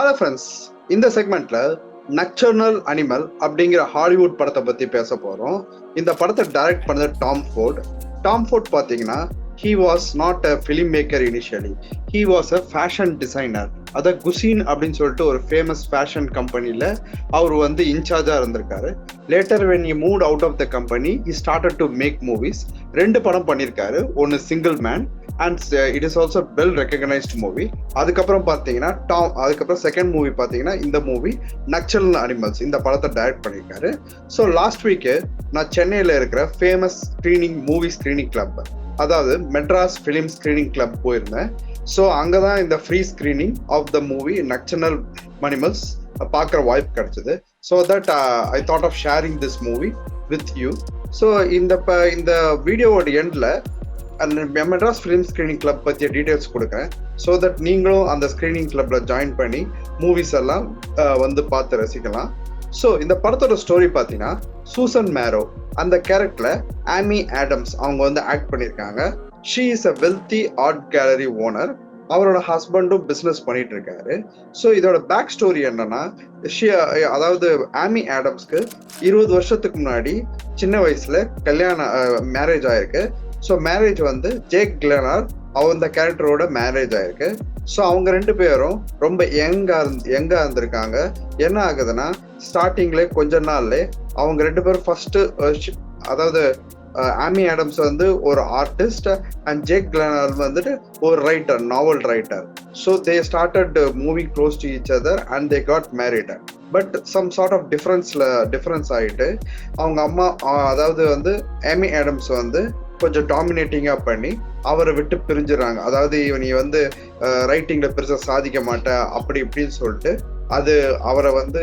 Hello friends இந்த செக்மெண்ட்ல நக்சர்னல் animal அப்படிங்கிற Hollywood படத்தை பத்தி பேச போறோம். இந்த படத்தை டைரக்ட் பண்ணது டாம் ஃபோர்ட் டாம் ஃபோர்ட் பாத்தீங்கன்னா he was not a film maker initially he was a fashion designer அதான் குசின் அப்படின்னு சொல்லிட்டு ஒரு ஃபேமஸ் ஃபேஷன் கம்பெனியில் அவர் வந்து இன்சார்ஜாக இருந்திருக்காரு. Later when you moved out of the company he started to make movies ரெண்டு படம் பண்ணியிருக்காரு ஒன்று single man and it is also well recognised movie அதுக்கப்புறம் பார்த்தீங்கன்னா டாம் அதுக்கப்புறம் செகண்ட் மூவி பார்த்தீங்கன்னா இந்த மூவி நக்சல் அனிமல்ஸ் இந்த படத்தை டைரக்ட் பண்ணியிருக்காரு. ஸோ லாஸ்ட் வீக்கு நான் சென்னையில் இருக்கிற famous screening movie screening club அதாவது மெட்ராஸ் ஃபிலிம் ஸ்க்ரீனிங் கிளப் போயிருந்தேன். ஸோ அங்கே தான் இந்த free screening of the movie nocturnal animals பார்க்குற வாய்ப்பு கிடைச்சது. So that I thought of sharing this movie with you so இந்த ப இந்த வீடியோவோட எண்டில் மெட்ராஸ் ஃபிலிம் ஸ்க்ரீனிங் கிளப் பற்றிய டீட்டெயில்ஸ் கொடுக்குறேன். ஸோ தட் நீங்களும் அந்த ஸ்க்ரீனிங் கிளப்பில் ஜாயின் பண்ணி மூவிஸ் எல்லாம் வந்து பார்த்து ரசிக்கலாம். ஸோ இந்த படத்தோட ஸ்டோரி பார்த்தீங்கன்னா சூசன் மேரோ அந்த கேரக்டரில் ஆமி ஆடம்ஸ் அவங்க வந்து ஆக்ட் பண்ணியிருக்காங்க she is a wealthy art gallery owner அவரோட ஹஸ்பண்டும் பிஸ்னஸ் பண்ணிட்டு இருக்காரு. ஸோ இதோட பேக் ஸ்டோரி என்னன்னா ஷி அதாவது ஆமி ஆடம்ஸ்க்கு இருபது வருஷத்துக்கு முன்னாடி சின்ன வயசுல கல்யாணம் மேரேஜ் ஆயிருக்கு. ஸோ மேரேஜ் வந்து ஜேக் கிளனார் அந்த கேரக்டரோட மேரேஜ் ஆயிருக்கு. ஸோ அவங்க ரெண்டு பேரும் ரொம்ப யங்காக இருந்து யங்கா இருந்திருக்காங்க. என்ன ஆகுதுன்னா ஸ்டார்டிங்ல கொஞ்ச நாள்லே அவங்க ரெண்டு பேரும் ஃபர்ஸ்ட்டு அதாவது ஆமி ஆடம்ஸ் வந்து ஒரு ஆர்டிஸ்ட் அண்ட் ஜேக் கிளனர் வந்துட்டு ஒரு writer novel writer so they started moving close to each other and they got married but some sort of டிஃப்ரென்ஸில் difference ஆகிட்டு அவங்க அம்மா அதாவது வந்து ஆமி ஆடம்ஸ் வந்து கொஞ்சம் டாமினேட்டிங்காக பண்ணி அவரை விட்டு பிரிஞ்சிடறாங்க அதாவது இவன் நீ வந்து ரைட்டிங்கில் பெருசாக சாதிக்க மாட்ட அப்படி இப்படின்னு சொல்லிட்டு அது அவரை வந்து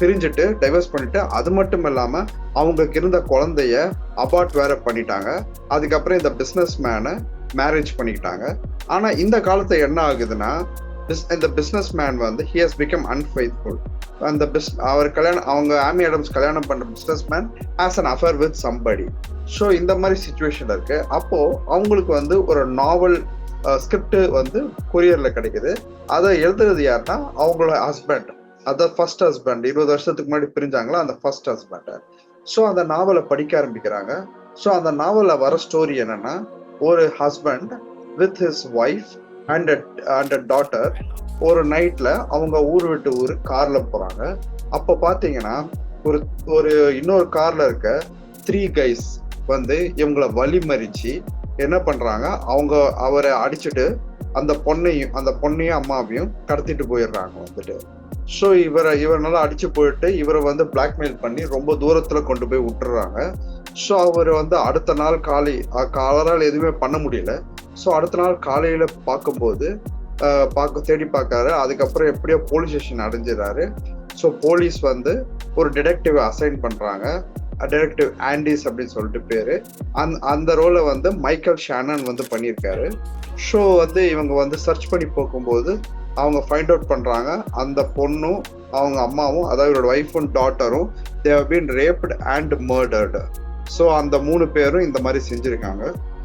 பிரிஞ்சுட்டு டைவர்ஸ் பண்ணிட்டு அது மட்டும் இல்லாமல் அவங்களுக்கு இருந்த குழந்தைய அபார்ட் வேற பண்ணிட்டாங்க. அதுக்கப்புறம் இந்த பிஸ்னஸ் மேனை மேரேஜ் பண்ணிக்கிட்டாங்க. ஆனால் இந்த காலத்தை என்ன ஆகுதுன்னா இந்த பிஸ்னஸ் மேன் வந்து ஹி ஹஸ் பிகம் அன்ஃபைத்ஃபுல் அந்த பிஸ் அவர் கல்யாணம் அவங்க ஆமி அடம்ஸ் கல்யாணம் பண்ணுற business man has an affair with somebody so இந்த மாதிரி சுச்சுவேஷன் இருக்கு. அப்போ அவங்களுக்கு வந்து ஒரு நாவல் ஸ்கிரிப்ட் வந்து கொரியர்ல கிடைக்குது. அதை எழுதுறது யாருன்னா அவங்களோட ஹஸ்பண்ட் அதான் ஃபர்ஸ்ட் ஹஸ்பண்ட் இருபது வருஷத்துக்கு முன்னாடி பிரிஞ்சாங்களா அந்த ஃபர்ஸ்ட் ஹஸ்பண்ட் ஸோ அந்த நாவலை படிக்க ஆரம்பிக்கிறாங்க. ஸோ அந்த நாவலில் வர ஸ்டோரி என்னன்னா ஒரு husband with his wife and and daughter ஒரு நைட்ல அவங்க ஊர் விட்டு ஊர் கார்ல போறாங்க. அப்போ பார்த்தீங்கன்னா ஒரு ஒரு இன்னொரு கார்ல இருக்க த்ரீ கைஸ் வந்து இவங்கள வழிமறிச்சு என்ன பண்றாங்க? அவங்க அவரை அடிச்சுட்டு அந்த பொண்ணையும் அந்த பொண்ணையும் அம்மாவையும் கடத்திட்டு போயிடுறாங்க வந்துட்டு. ஸோ இவரை இவரால் அடிச்சு போயிட்டு இவரை வந்து பிளாக்மெயில் பண்ணி ரொம்ப தூரத்துல கொண்டு போய் விட்டுறாங்க. ஸோ அவர் வந்து அடுத்த நாள் காலை அவரால் எதுவுமே பண்ண முடியல. ஸோ அடுத்த நாள் காலையில பார்க்கும்போது பார்க்க தேடி பார்க்காரு. அதுக்கப்புறம் எப்படியோ போலீஸ் ஸ்டேஷன் அடைஞ்சிடறாரு. ஸோ போலீஸ் வந்து ஒரு டிடெக்டிவ் அசைன் பண்ணுறாங்க டைரக்டிவ் ஆண்டிஸ் அப்படின்னு சொல்லிட்டு பேரு. அந் அந்த ரோலை வந்து மைக்கேல் ஷானன் வந்து பண்ணியிருக்காரு. ஷோ வந்து இவங்க வந்து சர்ச் பண்ணி போகும்போது அவங்க ஃபைண்ட் அவுட் பண்ணுறாங்க அந்த பொண்ணும் அவங்க அம்மாவும் அதாவது இவரோட ஒய்ஃபும் டாட்டரும் they've been raped and murdered so அந்த மூணு பேரும் இந்த மாதிரி செஞ்சுருக்காங்க.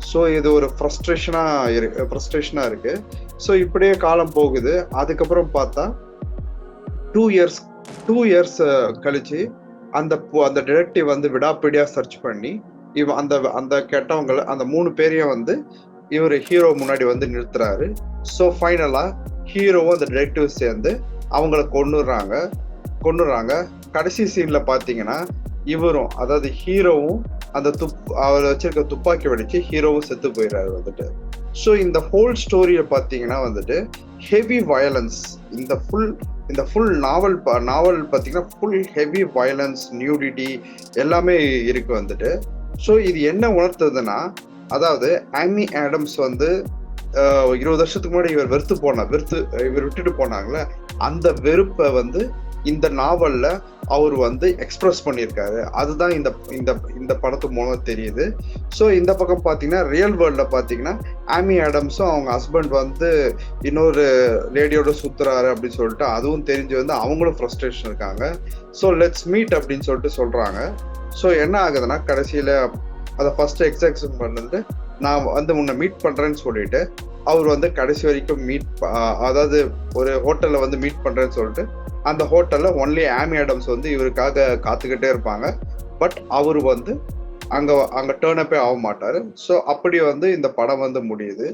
ஸோ இது ஒரு ஃப்ரஸ்ட்ரேஷனாக இருக்கு ஃப்ரஸ்ட்ரேஷனாக இருக்குது ஸோ இப்படியே காலம் போகுது. அதுக்கப்புறம் பார்த்தா டூ இயர்ஸ் டூ இயர்ஸ் கழிச்சு அந்த அந்த டிடெக்டிவ் வந்து விடாப்பிடியா சர்ச் பண்ணி இவ அந்த அந்த கெட்டவங்களை அந்த மூணு பேரையும் வந்து இவர் ஹீரோ முன்னாடி வந்து நிறுத்துறாரு. ஸோ ஃபைனலா ஹீரோவும் அந்த டிடெக்டிவ் சேர்ந்து அவங்கள கொண்டுறாங்க கொண்டுறாங்க கடைசி சீன்ல பாத்தீங்கன்னா இவரும் அதாவது ஹீரோவும் அந்த துப் அவர் வச்சிருக்க துப்பாக்கி வெடிச்சு ஹீரோவும் செத்து போயிடுறாரு வந்துட்டு. ஸோ இந்த ஹோல் ஸ்டோரியை பார்த்தீங்கன்னா வந்துட்டு ஹெவி வயலன்ஸ் இந்த ஃபுல் இந்த ஃபுல் நாவல் நாவல் பார்த்தீங்கன்னா ஃபுல் ஹெவி வயலன்ஸ் நியூடிட்டி எல்லாமே இருக்கு வந்துட்டு. ஸோ இது என்ன உணர்த்துதுன்னா அதாவது ஆமி ஆடம்ஸ் வந்து இருபது வருஷத்துக்கு முன்னாடி இவர் வெறுத்து போன வெறுத்து இவர் விட்டுட்டு போனாங்களே அந்த வெறுப்பை வந்து இந்த நாவல்ல அவர் வந்து எக்ஸ்பிரஸ் பண்ணியிருக்காரு. அதுதான் இந்த இந்த இந்த படத்து மூலம் தெரியுது. ஸோ இந்த பக்கம் பார்த்தீங்கன்னா ரியல் வேர்ல்டில் பார்த்தீங்கன்னா ஆமி ஆடம்ஸும் அவங்க ஹஸ்பண்ட் வந்து இன்னொரு லேடியோட சுத்துறாரு அப்படின்னு சொல்லிட்டு அதுவும் தெரிஞ்சு வந்து அவங்களும் ஃப்ரஸ்ட்ரேஷன் இருக்காங்க. ஸோ லெட்ஸ் மீட் அப்படின்னு சொல்லிட்டு சொல்கிறாங்க ஸோ என்ன ஆகுதுன்னா கடைசியில் அதை ஃபஸ்ட்டு எக்ஸாக்ஷன் பண்ணிட்டு நான் வந்து உன்னை மீட் பண்ணுறேன்னு சொல்லிட்டு அவர் வந்து கடைசி வரைக்கும் மீட் அதாவது ஒரு ஹோட்டலில் வந்து மீட் பண்ணுறேன்னு சொல்லிட்டு அந்த ஹோட்டலில் ஒன்லி ஆமி ஆடம்ஸ் வந்து இவருக்காக காத்துக்கிட்டே இருப்பாங்க. பட் அவர் வந்து அங்கே அங்கே டேர்ன் அப்பே ஆக மாட்டார். ஸோ அப்படி வந்து இந்த படம் வந்து முடியுது.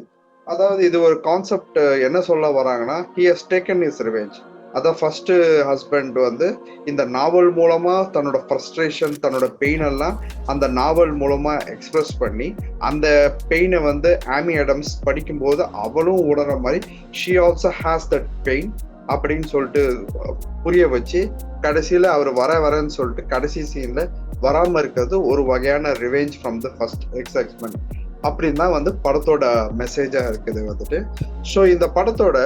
அதாவது இது ஒரு கான்செப்ட் என்ன சொல்ல வராங்கன்னா he has taken is revenge அதான் ஃபர்ஸ்ட் ஹஸ்பண்ட் வந்து இந்த நாவல் மூலமா தன்னோட ஃப்ரஸ்ட்ரேஷன் தன்னோட பெயின் எல்லாம் அந்த நாவல் மூலமா எக்ஸ்பிரஸ் பண்ணி அந்த பெயினை வந்து ஆமி அடம்ஸ் படிக்கும்போது அவளும் உணர்ற மாதிரி she also has that pain அப்படின்னு சொல்லிட்டு புரிய வச்சு கடைசியில் அவர் வர வரேன்னு சொல்லிட்டு கடைசி சீனில் வராமல் இருக்கிறது ஒரு வகையான revenge from the first ex எக்ஸ்மெண்ட் அப்படின்னு தான் வந்து படத்தோட மெசேஜாக இருக்குது வந்துட்டு. ஸோ இந்த படத்தோட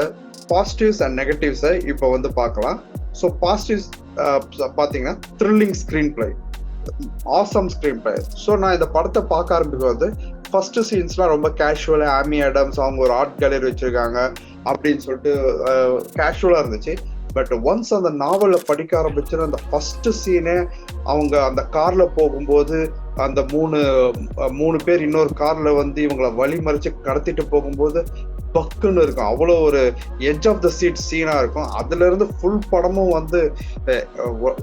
பாசிட்டிவ்ஸ் அண்ட் நெகட்டிவ்ஸை இப்போ வந்து பார்க்கலாம். ஸோ பாசிட்டிவ்ஸ் பார்த்தீங்கன்னா thrilling screenplay awesome screenplay so நான் இந்த படத்தை பார்க்க ஆரம்பிக்கும் போது ஃபர்ஸ்ட் சீன்ஸ்லாம் ரொம்ப கேஷுவலாக ஆமி அடம்ஸ் அவங்க ஒரு ஆர்ட் கேலரி வச்சிருக்காங்க அப்படின்னு சொல்லிட்டு கேஷுவலாக இருந்துச்சு. பட் ஒன்ஸ் அந்த நாவலில் படிக்க ஆரம்பிச்சுன்னா அந்த ஃபர்ஸ்ட் சீனே அவங்க அந்த காரில் போகும்போது அந்த மூணு மூணு பேர் இன்னொரு காரில் வந்து இவங்களை வழிமறிச்சு கடத்திட்டு போகும்போது பக்குன்னு இருக்கும். அவ்வளோ ஒரு எட்ஜ் ஆஃப் த சீட் சீனாக இருக்கும். அதுலேருந்து ஃபுல் படமும் வந்து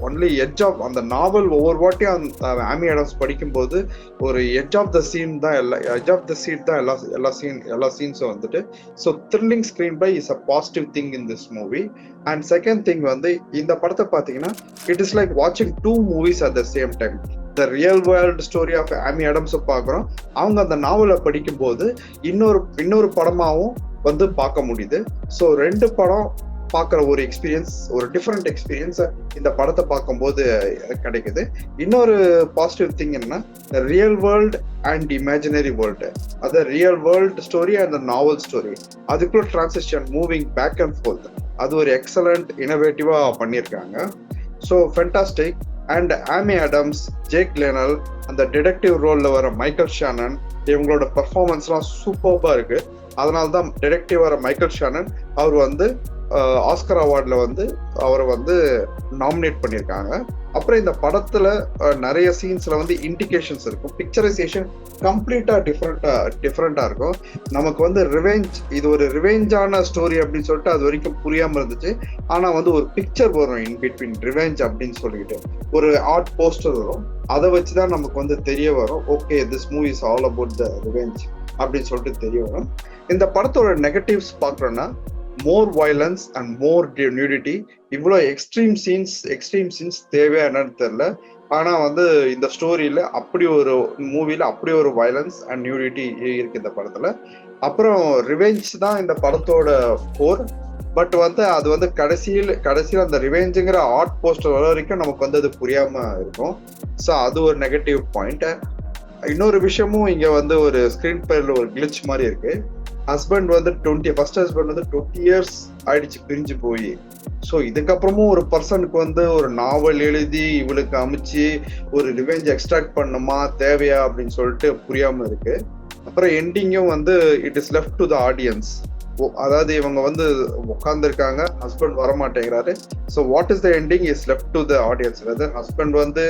ஒன்லி எட்ஜ் ஆஃப் அந்த நாவல் ஒவ்வொரு வாட்டியும் அந்த ஆமி அடம்ஸ் படிக்கும்போது ஒரு எட்ஜ் ஆஃப் த சீன் தான் எல்லா எட்ஜ் ஆஃப் த சீட் தான் எல்லா எல்லா சீன் எல்லா சீன்ஸும் வந்துட்டு. So thrilling screenplay is a positive thing in this movie and second thing வந்து இந்த படத்தை பார்த்தீங்கன்னா இட் இஸ் லைக் வாட்சிங் two movies at the same time the real world story of Amy அடம்ஸை பார்க்குறோம். அவங்க அந்த நாவலை படிக்கும்போது இன்னொரு இன்னொரு படமாகவும் வந்து பார்க்க முடியுது. ஸோ ரெண்டு படம் பார்க்குற ஒரு எக்ஸ்பீரியன்ஸ் ஒரு டிஃப்ரெண்ட் எக்ஸ்பீரியன்ஸை இந்த படத்தை பார்க்கும்போது கிடைக்குது. இன்னொரு பாசிட்டிவ் திங் என்ன real world and imaginary world அது real world story and novel story அதுக்குள்ள transition moving back and forth அது ஒரு எக்ஸலண்ட் இனோவேட்டிவாக பண்ணியிருக்காங்க. So fantastic and Amy Adams Jake Lionel அந்த டிடெக்டிவ் ரோலில் வர மைக்கேல் ஷானன் இவங்களோட பர்ஃபார்மன்ஸ்லாம் சூப்பர்பாக இருக்குது அதனால தான் டிடெக்டிவ் வர மைக்கேல் ஷானன் அவர் வந்து ஆஸ்கர் அவார்டில் வந்து அவரை வந்து நாமினேட் பண்ணியிருக்காங்க. அப்புறம் இந்த படத்துல நிறைய சீன்ஸ்ல வந்து இண்டிகேஷன்ஸ் இருக்கும். பிக்சரைசேஷன் கம்ப்ளீட்டா டிஃப்ரெண்டா டிஃப்ரெண்டா இருக்கும். நமக்கு வந்து ரிவெஞ்ச் இது ஒரு ரிவெஞ்சான ஸ்டோரி அப்படின்னு சொல்லிட்டு அது வரைக்கும் புரியாம இருந்துச்சு. ஆனா வந்து ஒரு பிக்சர் வரும் இன் பிட்வீன் ரிவெஞ்ச் அப்படின்னு சொல்லிட்டு. ஒரு ஆர்ட் போஸ்டர் வரும். அதை வச்சுதான் நமக்கு வந்து தெரிய வரும். Okay this movie is all about the revenge அப்படின்னு சொல்லிட்டு தெரிய வரும். இந்த படத்தோட negatives பார்க்குறோன்னா more violence and more nudity இவ்வளோ எக்ஸ்ட்ரீம் சீன்ஸ் எக்ஸ்ட்ரீம் சீன்ஸ் தேவையா என்னன்னு தெரில ஆனால் வந்து இந்த ஸ்டோரியில் அப்படி ஒரு மூவியில் அப்படி ஒரு வயலன்ஸ் அண்ட் நியூடிட்டி இருக்கு இந்த படத்தில். அப்புறம் ரிவெஞ்ச் தான் இந்த படத்தோட கோர் பட் வந்து அது வந்து கடைசியில் கடைசியில் அந்த ரிவெஞ்சுங்கிற ஆர்ட் போஸ்டர் வர வரைக்கும் நமக்கு வந்து அது புரியாமல் இருக்கும். ஸோ அது ஒரு நெகட்டிவ் பாயிண்ட் இன்னொரு விஷயமும் இங்கே வந்து ஒரு ஸ்க்ரீன் பிளேல ஒரு கிளிச் மாதிரி இருக்குது ஹஸ்பண்ட் வந்து டுவெண்ட்டி ஃபர்ஸ்ட் ஹஸ்பண்ட் வந்து டுவெண்ட்டி இயர்ஸ் ஆயிடுச்சு பிரிஞ்சு போய். ஸோ இதுக்கப்புறமும் ஒரு பர்சனுக்கு வந்து ஒரு நாவல் எழுதி இவளுக்கு அமைச்சு ஒரு ரிவெஞ்ச் எக்ஸ்ட்ராக்ட் பண்ணுமா தேவையா அப்படின்னு சொல்லிட்டு புரியாம இருக்கு. அப்புறம் எண்டிங்கும் வந்து it is left to the audience அதாவது இவங்க வந்து உட்காந்துருக்காங்க husband வரமாட்டேங்கிறாரு. So what is the ending is left to the audience அதாவது ஹஸ்பண்ட் வந்து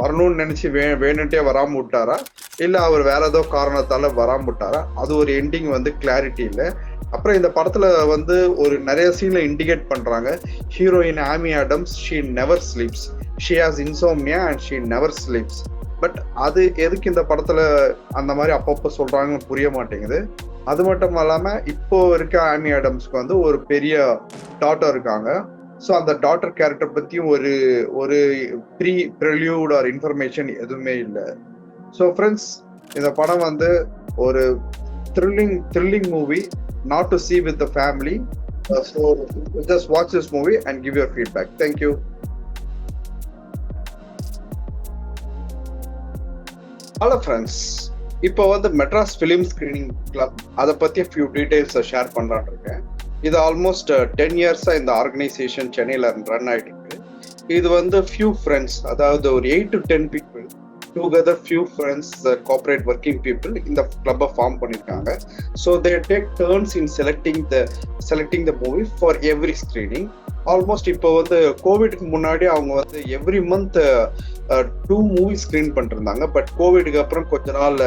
வரணும்னு நினைச்சு வே வேணுன்ட்டே வராம விட்டாரா? இல்ல அவர் வேற ஏதோ காரணத்தால வராம விட்டாரா? அது ஒரு எண்டிங் வந்து கிளாரிட்டி இல்லை. அப்புறம் இந்த படத்துல வந்து ஒரு நிறைய சீன்ல இண்டிகேட் பண்றாங்க. Heroine Amy Adams she never sleeps she has insomnia and she never sleeps but அது எதுக்கு இந்த படத்துல அந்த மாதிரி அப்பப்போ சொல்றாங்கன்னு புரிய மாட்டேங்குது. அது மட்டும் இல்லாமல் இப்போ இருக்க ஆமி ஆடம்ஸ்க்கு வந்து ஒரு பெரிய டாட்டர் இருக்காங்க. ஸோ அந்த டாட்டர் கேரக்டர் பற்றியும் ஒரு ஒரு ப்ரீ ப்ரெல்யூட் ஆர் இன்ஃபர்மேஷன் எதுவுமே இல்லை. ஸோ ஃப்ரெண்ட்ஸ் இந்த படம் வந்து ஒரு thrilling thrilling movie not to see with the family so just watch this movie and give your feedback thank you hello friends இப்போ வந்து மெட்ராஸ் ஃபிலிம் ஸ்கிரீனிங் கிளப் அதை பற்றி ஃபியூ டீட்டெயில்ஸை ஷேர் பண்ணலான்னு இருக்கேன். இது ஆல்மோஸ்ட் டென் இயர்ஸாக இந்த ஆர்கனைசேஷன் சென்னையில் ரன் ஆகிட்டு இருக்கு. இது வந்து ஃபியூ ஃப்ரெண்ட்ஸ் அதாவது ஒரு eight to ten people together few friends corporate working people இந்த கிளப்பை ஃபார்ம் பண்ணியிருக்காங்க so they take turns in selecting the selecting the movie for every screening almost இப்போ வந்து கோவிட்க்கு முன்னாடி அவங்க வந்து every month two movie screen பண்ணிருந்தாங்க பட் கோவிடுக்கு அப்புறம் கொஞ்ச நாள்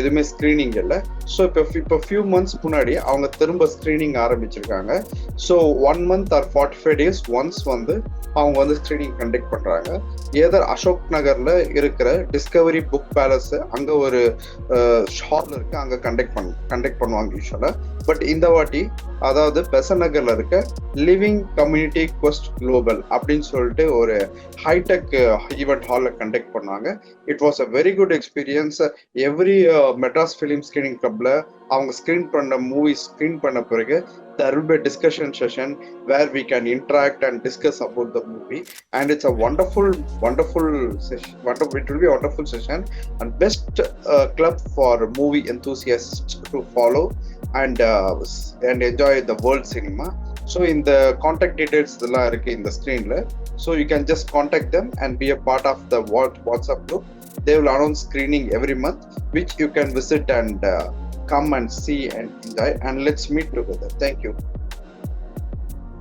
எதுவுமே ஸ்க்ரீனிங் இல்லை. ஸோ இப்போ இப்போ ஃபியூ மந்த்ஸ் முன்னாடி அவங்க திரும்ப ஸ்க்ரீனிங் ஆரம்பிச்சிருக்காங்க. So one month or forty five days once வந்து அவங்க வந்து ஸ்க்ரீனிங் கண்டக்ட் பண்ணுறாங்க ஏதர் அசோக் நகரில் இருக்கிற டிஸ்கவரி புக் பேலஸ் அங்கே ஒரு ஹால் இருக்கு. அங்கே கண்டக்ட் பண்ண கண்டக்ட் பண்ணுவாங்க யூஸ்வலாக பட் இந்த வாட்டி அதாவது பெசன் இருக்க லிவிங் கம்யூனிட்டி கொஸ்ட் குளோபல் அப்படின்னு சொல்லிட்டு ஒரு ஹைடெக் ஈவெண்ட் ஹாலில் கண்டக்ட் பண்ணாங்க it was a very good experience every Madras film screening கிளப்ல அவங்க ஸ்க்ரீன் பண்ண மூவி ஸ்க்ரீன் பண்ண பிறகு there will be discussion session where we can interact and discuss about the movie and it's a wonderful wonderful session wonderful it will be wonderful session and best club for movie enthusiast to follow and and enjoy the world cinema so இந்த contact details இதெல்லாம் இருக்குது இந்த ஸ்க்ரீனில் so you can just contact them and be a part of the What- whatsapp group. They will announce screening every month which you can visit and uh, come and see and enjoy and let's meet together. Thank you